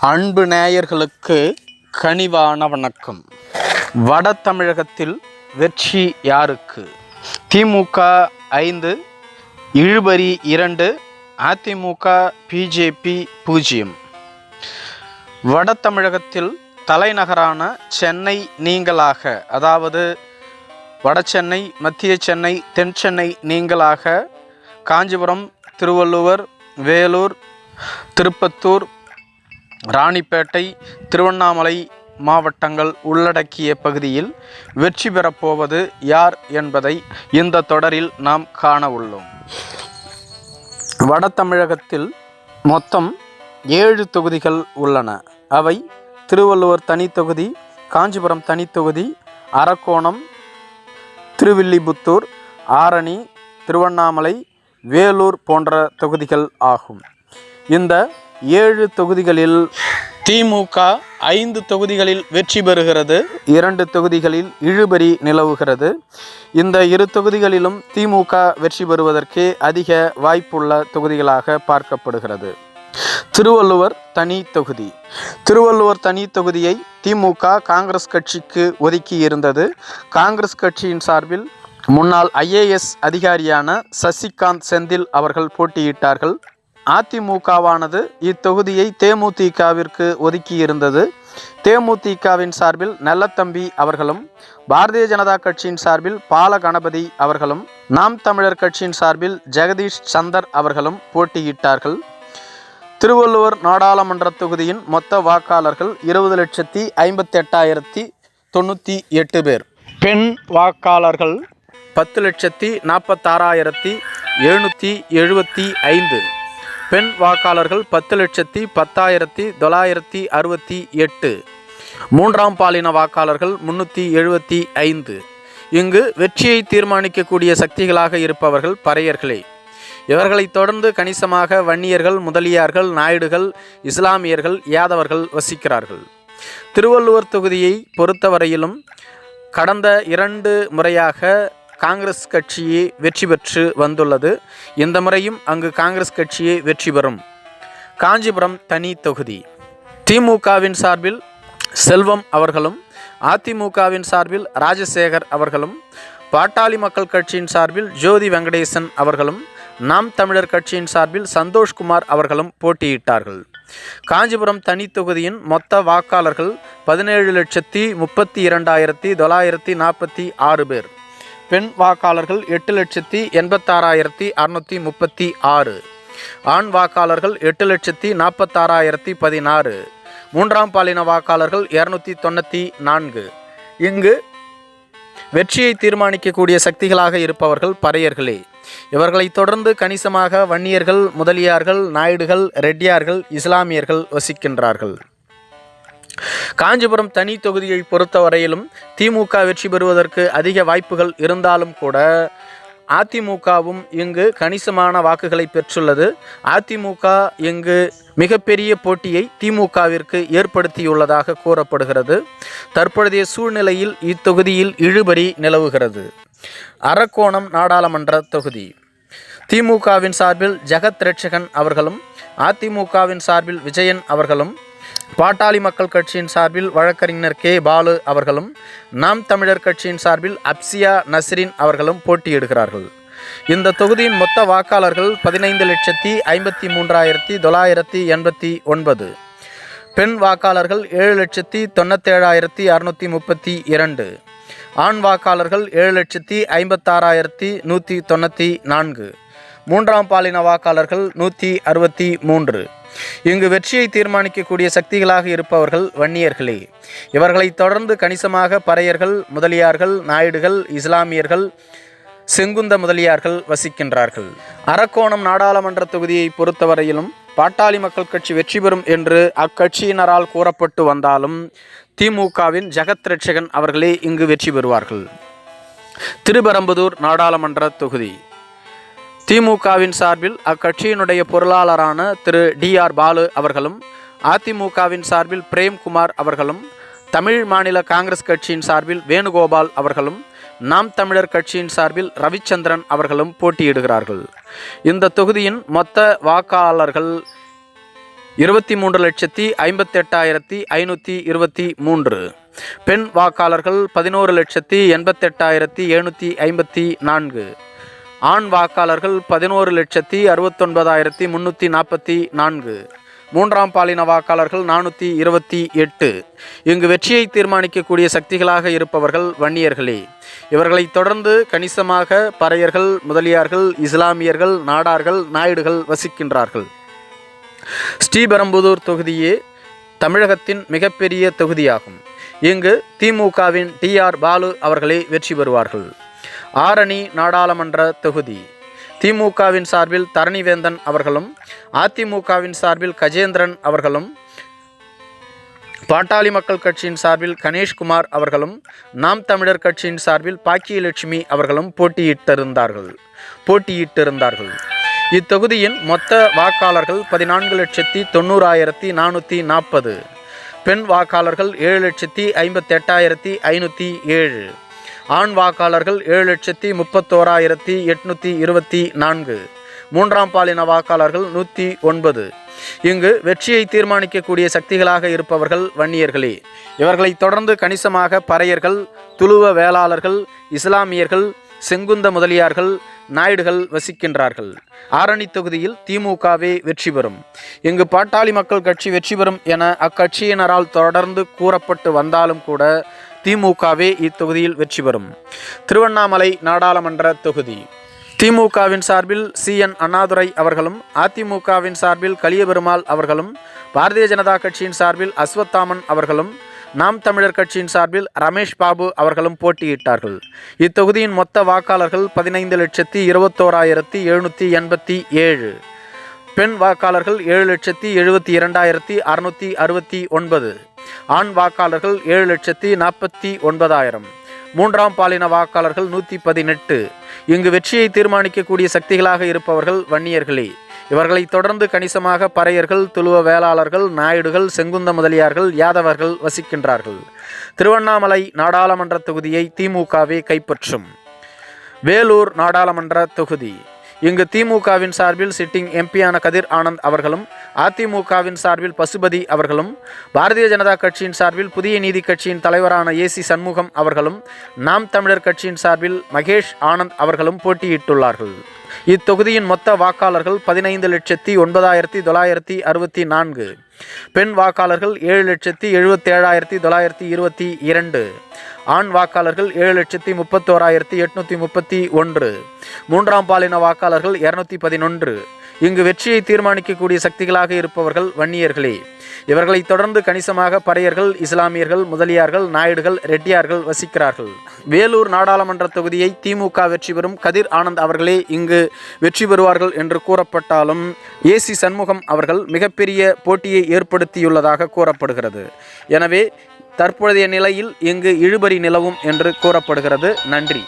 அன்பு நேயர்களுக்கு கனிவான வணக்கம். வட தமிழகத்தில் வெற்றி யாருக்கு? திமுக ஐந்து இழுபறி இரண்டு அதிமுக பிஜேபி பூஜ்ஜியம். வட தமிழகத்தில் தலைநகரான சென்னை நீங்களாக அதாவது வட சென்னை மத்திய சென்னை தென் சென்னை நீங்களாக காஞ்சிபுரம் திருவள்ளுவர் வேலூர் திருப்பத்தூர் ராணிப்பேட்டை திருவண்ணாமலை மாவட்டங்கள் உள்ளடக்கிய பகுதியில் வெற்றி பெறப்போவது யார் என்பதை இந்த தொடரில் நாம் காண உள்ளோம். வட தமிழகத்தில் மொத்தம் ஏழு தொகுதிகள் உள்ளன. அவை திருவள்ளுவர் தனித்தொகுதி காஞ்சிபுரம் தனித்தொகுதி அரக்கோணம் திருவில்லிபுத்தூர் ஆரணி திருவண்ணாமலை வேலூர் போன்ற தொகுதிகள் ஆகும். இந்த ஏழு தொகுதிகளில் திமுக ஐந்து தொகுதிகளில் வெற்றி பெறுகிறது. இரண்டு தொகுதிகளில் இழுபறி நிலவுகிறது. இந்த இரு தொகுதிகளிலும் திமுக வெற்றி பெறுவதற்கே அதிக வாய்ப்புள்ள தொகுதிகளாக பார்க்கப்படுகிறது. திருவள்ளுவர் தனி தொகுதி. திருவள்ளுவர் தனி தொகுதியை திமுக காங்கிரஸ் கட்சிக்கு ஒதுக்கி இருந்தது. காங்கிரஸ் கட்சியின் சார்பில் முன்னாள் ஐஏஎஸ் அதிகாரியான சசிகாந்த் செந்தில் அவர்கள் போட்டியிட்டார்கள். அதிமுகவானது இத்தொகுதியை தேமுதிகவிற்கு ஒதுக்கியிருந்தது. தேமுதிகவின் சார்பில் நல்லத்தம்பி அவர்களும் பாரதிய ஜனதா கட்சியின் சார்பில் பால கணபதி அவர்களும் நாம் தமிழர் கட்சியின் சார்பில் ஜெகதீஷ் சந்தர் அவர்களும் போட்டியிட்டார்கள். திருவள்ளுவர் நாடாளுமன்ற தொகுதியின் மொத்த வாக்காளர்கள் இருபது லட்சத்தி ஐம்பத்தி எட்டாயிரத்தி தொண்ணூற்றி எட்டு பேர். பெண் வாக்காளர்கள் பத்து லட்சத்தி நாற்பத்தாறாயிரத்தி எழுநூற்றி எழுபத்தி ஐந்து. பெண் வாக்காளர்கள் பத்து லட்சத்தி பத்தாயிரத்தி தொள்ளாயிரத்தி அறுபத்தி எட்டு. மூன்றாம் பாலின வாக்காளர்கள் முன்னூற்றி எழுபத்தி ஐந்து. இங்கு வெற்றியை தீர்மானிக்கக்கூடிய சக்திகளாக இருப்பவர்கள் பறையர்களே. இவர்களைத் தொடர்ந்து கணிசமாக வன்னியர்கள் முதலியார்கள் நாயுடுகள் இஸ்லாமியர்கள் யாதவர்கள் வசிக்கிறார்கள். திருவள்ளுவர் தொகுதியை பொறுத்தவரையிலும் கடந்த இரண்டு முறையாக காங்கிரஸ் கட்சியே வெற்றி பெற்று வந்துள்ளது. இந்த முறையும் அங்கு காங்கிரஸ் கட்சியே வெற்றி பெறும். காஞ்சிபுரம் தனி தொகுதி. திமுகவின் சார்பில் செல்வம் அவர்களும் அதிமுகவின் சார்பில் ராஜசேகர் அவர்களும் பாட்டாளி மக்கள் கட்சியின் சார்பில் ஜோதி வெங்கடேசன் அவர்களும் நாம் தமிழர் கட்சியின் சார்பில் சந்தோஷ்குமார் அவர்களும் போட்டியிட்டார்கள். காஞ்சிபுரம் தனி தொகுதியின் மொத்த வாக்காளர்கள் பதினேழு லட்சத்தி முப்பத்தி இரண்டாயிரத்தி தொள்ளாயிரத்தி நாற்பத்தி ஆறு பேர். பெண் வாக்காளர்கள் எட்டு லட்சத்தி எண்பத்தாறாயிரத்தி அறுநூற்றி முப்பத்தி ஆறு ஆண் வாக்காளர்கள் எட்டு லட்சத்தி நாற்பத்தாறாயிரத்தி பதினாறு மூன்றாம் பாலின வாக்காளர்கள் இரநூத்தி தொண்ணூற்றி நான்கு. இங்கு வெற்றியை தீர்மானிக்கக்கூடிய சக்திகளாக இருப்பவர்கள் பறையர்களே. இவர்களைத் தொடர்ந்து கணிசமாக வன்னியர்கள் முதலியார்கள் நாயுடுகள் ரெட்டியார்கள் இஸ்லாமியர்கள் வசிக்கின்றார்கள். காஞ்சிபுரம் தனி தொகுதியை பொறுத்தவரையிலும் திமுக வெற்றி பெறுவதற்கு அதிக வாய்ப்புகள் இருந்தாலும் கூட அதிமுகவும் இங்கு கணிசமான வாக்குகளை பெற்றுள்ளது. அதிமுக இங்கு மிகப்பெரிய போட்டியை திமுகவிற்கு ஏற்படுத்தியுள்ளதாக கூறப்படுகிறது. தற்பொழுதைய சூழ்நிலையில் இத்தொகுதியில் இழுபறி நிலவுகிறது. அரக்கோணம் நாடாளுமன்ற தொகுதி. திமுகவின் சார்பில் ஜெகத் ரட்சகன் அவர்களும் அதிமுகவின் சார்பில் விஜயன் அவர்களும் பாட்டாளி மக்கள் கட்சியின் சார்பில் வழக்கறிஞர் கே பாலு அவர்களும் நாம் தமிழர் கட்சியின் சார்பில் அப்சியா நஸ்ரின் அவர்களும் போட்டியிடுகிறார்கள். இந்த தொகுதியின் மொத்த வாக்காளர்கள் பதினைந்து லட்சத்தி ஐம்பத்தி மூன்றாயிரத்தி தொள்ளாயிரத்தி எண்பத்தி ஒன்பது. பெண் வாக்காளர்கள் ஏழு லட்சத்தி தொண்ணூத்தேழாயிரத்தி அறுநூற்றி முப்பத்தி இரண்டு. ஆண் வாக்காளர்கள் ஏழு லட்சத்தி ஐம்பத்தாறாயிரத்தி நூற்றி தொண்ணூற்றி நான்கு. மூன்றாம் பாலின வாக்காளர்கள் நூற்றி அறுபத்தி மூன்று. இங்கு வெற்றியை தீர்மானிக்கக்கூடிய சக்திகளாக இருப்பவர்கள் வன்னியர்களே. இவர்களைத் தொடர்ந்து கணிசமாக பறையர்கள் முதலியார்கள் நாயுடுகள் இஸ்லாமியர்கள் செங்குந்த முதலியார்கள் வசிக்கின்றார்கள். அரக்கோணம் நாடாளுமன்ற தொகுதியை பொறுத்தவரையிலும் பாட்டாளி மக்கள் கட்சி வெற்றி பெறும் என்று அக்கட்சியினரால் கூறப்பட்டு வந்தாலும் திமுகவின் ஜெகத் ரட்சகன் அவர்களே இங்கு வெற்றி பெறுவார்கள். திருபெரம்புதூர் நாடாளுமன்ற தொகுதி. திமுகவின் சார்பில் அக்கட்சியினுடைய பொருளாளரான திரு டி ஆர் பாலு அவர்களும் அதிமுகவின் சார்பில் பிரேம்குமார் அவர்களும் தமிழ் மாநில காங்கிரஸ் கட்சியின் சார்பில் வேணுகோபால் அவர்களும் நாம் தமிழர் கட்சியின் சார்பில் ரவிச்சந்திரன் அவர்களும் போட்டியிடுகிறார்கள். இந்த தொகுதியின் மொத்த வாக்காளர்கள் இருபத்தி மூன்று லட்சத்தி ஐம்பத்தெட்டாயிரத்தி ஐநூற்றி இருபத்தி மூன்று. பெண் வாக்காளர்கள் பதினோரு லட்சத்தி எண்பத்தெட்டாயிரத்தி எழுநூற்றி ஐம்பத்தி நான்கு. ஆண் வாக்காளர்கள் பதினோரு லட்சத்தி அறுபத்தொன்பதாயிரத்தி முன்னூற்றி நாற்பத்தி நான்கு. மூன்றாம் பாலின வாக்காளர்கள் நானூற்றி இருபத்தி எட்டு. இங்கு வெற்றியை தீர்மானிக்கக்கூடிய சக்திகளாக இருப்பவர்கள் வன்னியர்களே. இவர்களை தொடர்ந்து கணிசமாக பறையர்கள் முதலியார்கள் இஸ்லாமியர்கள் நாடார்கள் நாயுடுகள் வசிக்கின்றார்கள். ஸ்ரீபெரும்புதூர் தொகுதியே தமிழகத்தின் மிகப்பெரிய தொகுதியாகும். இங்கு திமுகவின் டி ஆர் பாலு அவர்களே வெற்றி பெறுவார்கள். ஆரணி நாடாளுமன்ற தொகுதி. திமுகவின் சார்பில் தரணிவேந்தன் அவர்களும் அதிமுகவின் சார்பில் கஜேந்திரன் அவர்களும் பாட்டாளி மக்கள் கட்சியின் சார்பில் கணேஷ்குமார் அவர்களும் நாம் தமிழர் கட்சியின் சார்பில் பாக்கியலட்சுமி அவர்களும் போட்டியிட்டிருந்தார்கள். போட்டியிட்டிருந்தார்கள். இத்தொகுதியின் மொத்த வாக்காளர்கள் பதினான்கு லட்சத்தி தொண்ணூறாயிரத்தி நானூற்றி நாற்பது. பெண் வாக்காளர்கள் ஏழு லட்சத்தி ஐம்பத்தெட்டாயிரத்தி ஐநூற்றி ஏழு. ஆண் வாக்காளர்கள் ஏழு லட்சத்தி முப்பத்தோராயிரத்தி எட்நூற்றி இருபத்தி நான்கு. மூன்றாம் பாலின வாக்காளர்கள் நூற்றி ஒன்பது. இங்கு வெற்றியை தீர்மானிக்கக்கூடிய சக்திகளாக இருப்பவர்கள் வன்னியர்களே. இவர்களை தொடர்ந்து கணிசமாக பறையர்கள் துளுவ வேளாளர்கள் இஸ்லாமியர்கள் செங்குந்த முதலியார்கள் நாயுடுகள் வசிக்கின்றார்கள். ஆரணி தொகுதியில் திமுகவே வெற்றி பெறும். இங்கு பாட்டாளி மக்கள் கட்சி வெற்றி பெறும் என அக்கட்சியினரால் தொடர்ந்து கூறப்பட்டு வந்தாலும் கூட திமுகவே இத்தொகுதியில் வெற்றி பெறும். திருவண்ணாமலை நாடாளுமன்ற தொகுதி. திமுகவின் சார்பில் சி. என். அண்ணாதுரை அவர்களும் அதிமுகவின் சார்பில் கலியபெருமாள் அவர்களும் பாரதிய ஜனதா கட்சியின் சார்பில் அஸ்வத்தாமன் அவர்களும் நாம் தமிழர் கட்சியின் சார்பில் ரமேஷ் பாபு அவர்களும் போட்டியிட்டார்கள். இத்தொகுதியின் மொத்த வாக்காளர்கள் பதினைந்து லட்சத்தி இருபத்தோராயிரத்தி எழுநூற்றி எண்பத்தி ஏழு. பெண் வாக்காளர்கள் ஏழு லட்சத்தி எழுபத்தி இரண்டாயிரத்தி அறுநூற்றி அறுபத்தி ஒன்பது. ஆண் வாக்காளர்கள் ஏழு லட்சத்தி நாற்பத்தி ஒன்பதாயிரம். மூன்றாம் பாலின வாக்காளர்கள் நூற்றி பதினெட்டு. இங்கு வெற்றியை தீர்மானிக்கக்கூடிய சக்திகளாக இருப்பவர்கள் வன்னியர்களே. இவர்களை தொடர்ந்து கணிசமாக பறையர்கள் துளுவ வேளாளர்கள் நாயுடுகள் செங்குந்த முதலியார்கள் யாதவர்கள் வசிக்கின்றார்கள். திருவண்ணாமலை நாடாளுமன்ற தொகுதியை திமுகவே கைப்பற்றும். வேலூர் நாடாளுமன்ற தொகுதி. இங்கு திமுகவின் சார்பில் சிட்டிங் எம்பியான கதிர் ஆனந்த் அவர்களும் அதிமுகவின் சார்பில் பசுபதி அவர்களும் பாரதிய ஜனதா கட்சியின் சார்பில் புதிய நீதி கட்சியின் தலைவரான ஏசி சண்முகம் அவர்களும் நாம் தமிழர் கட்சியின் சார்பில் மகேஷ் ஆனந்த் அவர்களும் போட்டியிட்டுள்ளார்கள். இத்தொகுதியின் மொத்த வாக்காளர்கள் பதினைந்து லட்சத்தி ஒன்பதாயிரத்தி தொள்ளாயிரத்தி அறுபத்தி நான்கு பெண் வாக்காளர்கள் ஏழு லட்சத்தி எழுபத்தேழாயிரத்தி தொள்ளாயிரத்தி இருபத்தி இரண்டு ஆண் வாக்காளர்கள் ஏழு லட்சத்தி முப்பத்தோராயிரத்தி எட்நூற்றி முப்பத்தி ஒன்று. மூன்றாம் பாலின வாக்காளர்கள் இரநூத்தி பதினொன்று. இங்கு வெற்றியை தீர்மானிக்கக்கூடிய சக்திகளாக இருப்பவர்கள் வன்னியர்களே. இவர்களை தொடர்ந்து கணிசமாக பறையர்கள் இஸ்லாமியர்கள் முதலியார்கள் நாயுடுகள் ரெட்டியார்கள் வசிக்கிறார்கள். வேலூர் நாடாளுமன்ற தொகுதியை திமுக வெற்றி பெறும் கதிர் ஆனந்த் அவர்களே இங்கு வெற்றி பெறுவார்கள் என்று கூறப்பட்டாலும் ஏசி சண்முகம் அவர்கள் மிகப்பெரிய போட்டியை ஏற்படுத்தியுள்ளதாக கூறப்படுகிறது. எனவே தற்பொழுதைய நிலையில் இங்கு இழுபறி நிலவும் என்று கூறப்படுகிறது. நன்றி.